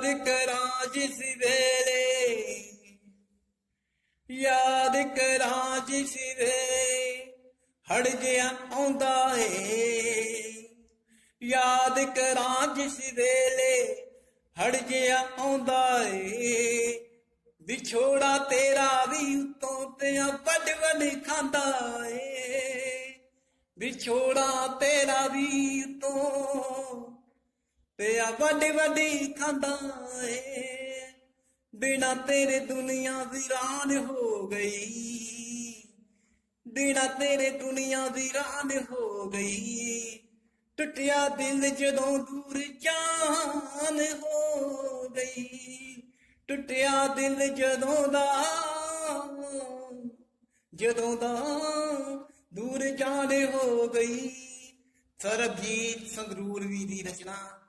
ਯਾਦ ਕਰਾਂ ਜਿਸ ਵੇਲੇ, ਯਾਦ ਕਰਾਂ ਜਿਸ ਵੇਲੇ ਹੜ ਜਿਆ ਆਉਂਦਾ ਏ। ਯਾਦ ਕਰਾਂ ਜਿਸ ਵੇਲੇ ਹੜ ਗਿਆ ਆਉਂਦਾ ਏ। ਵਿਛੋੜਾ ਤੇਰਾ ਵੀ ਉਤੋਂ ਤੇ ਵੱਡ ਵੱਡ ਖਾਂਦਾ ਏ। ਵਿਛੋੜਾ ਤੇਰਾ ਵੀ ਉਤੋਂ ਤੇ ਵੱਡੀ ਵੱਡੀ ਖਾਂਦਾ ਏ। ਬਿਨਾ ਤੇਰੇ ਦੁਨੀਆ ਵੀਰਾਨ ਹੋ ਗਈ। ਬਿਨਾ ਤੇਰੇ ਦੁਨੀਆ ਵੀਰਾਨ ਹੋ ਗਈ। ਟੁੱਟਿਆ ਦਿਲ ਜਦੋਂ ਦੂਰ ਜਾਨ ਹੋ ਗਈ। ਟੁੱਟਿਆ ਦਿਲ ਜਦੋਂ ਦਾ ਜਦੋਂ ਦਾ ਦੂਰ ਜਾਣ ਹੋ ਗਈ। ਸਰਬਜੀਤ ਸੰਗਰੂਰ ਵੀ ਦੀ ਰਚਨਾ।